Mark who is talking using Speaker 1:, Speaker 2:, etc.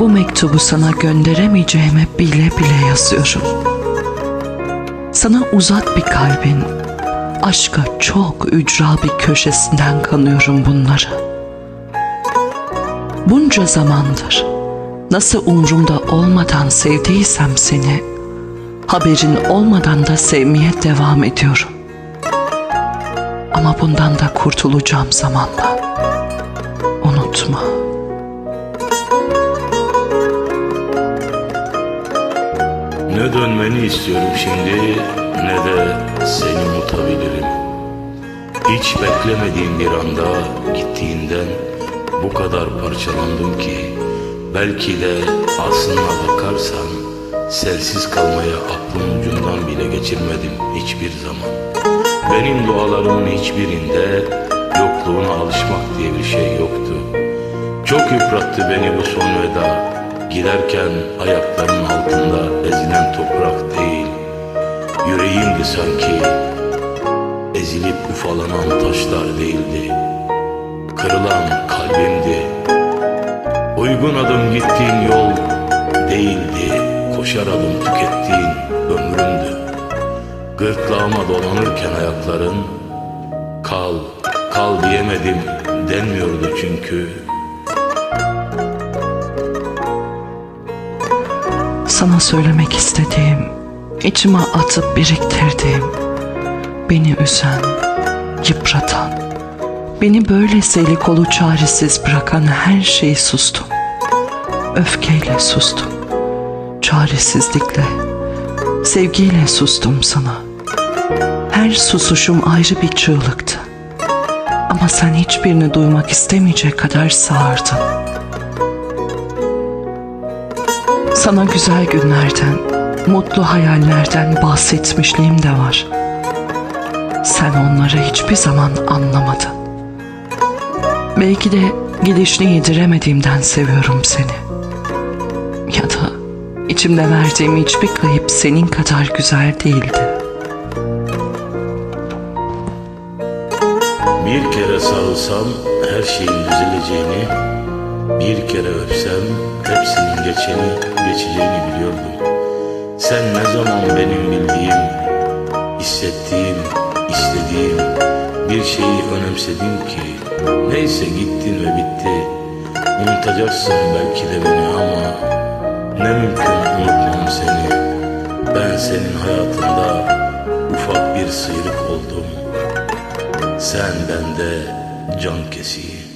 Speaker 1: Bu mektubu sana gönderemeyeceğime bile bile yazıyorum. Sana uzat bir kalbin, aşka çok ücra bir köşesinden kanıyorum bunları. Bunca zamandır nasıl umrumda olmadan sevdiysem seni, haberin olmadan da sevmeye devam ediyorum. Ama bundan da kurtulacağım zamanla. Unutma.
Speaker 2: Ne dönmeni istiyorum şimdi ne de seni unutabilirim. Hiç beklemediğim bir anda gittiğinden bu kadar parçalandım ki belki de aslına bakarsan sensiz kalmaya aklım ucundan bile geçirmedim hiçbir zaman. Benim dualarımın hiçbirinde yokluğuna alışmak diye bir şey yoktu. Çok yıprattı beni bu son veda. Giderken ayaklarımın altında toprak değil, yüreğimdi sanki. Ezilip ufalanan taşlar değildi. Kırılan kalbimdi. Uygun adım gittiğin yol değildi. Koşar adım tükettiğin ömrümdü. Gırtlağıma dolanırken ayakların kal, kal diyemedim denmiyordu çünkü.
Speaker 1: Sana söylemek istediğim, içime atıp biriktirdiğim, beni üzen, yıpratan, beni böylesiyle kolu çaresiz bırakan her şeyi sustum. Öfkeyle sustum, çaresizlikle, sevgiyle sustum sana. Her susuşum ayrı bir çığlıktı. Ama sen hiçbirini duymak istemeyecek kadar sağırdın. Sana güzel günlerden, mutlu hayallerden bahsetmişliğim de var. Sen onları hiçbir zaman anlamadın. Belki de gidişini yediremediğimden seviyorum seni. Ya da içimde verdiğim hiçbir kayıp senin kadar güzel değildi.
Speaker 2: Bir kere sarılsam her şeyin düzeleceğini, bir kere öpsem hepsinin geçeni, geçeceğini biliyordum. Sen ne zaman benim bildiğim, hissettiğim, istediğim bir şeyi önemsedin ki, neyse gittin ve bitti. Unutacaksın belki de beni ama ne mümkün unutmam seni. Ben senin hayatında ufak bir sıyrık oldum. Sen bende can kesiği.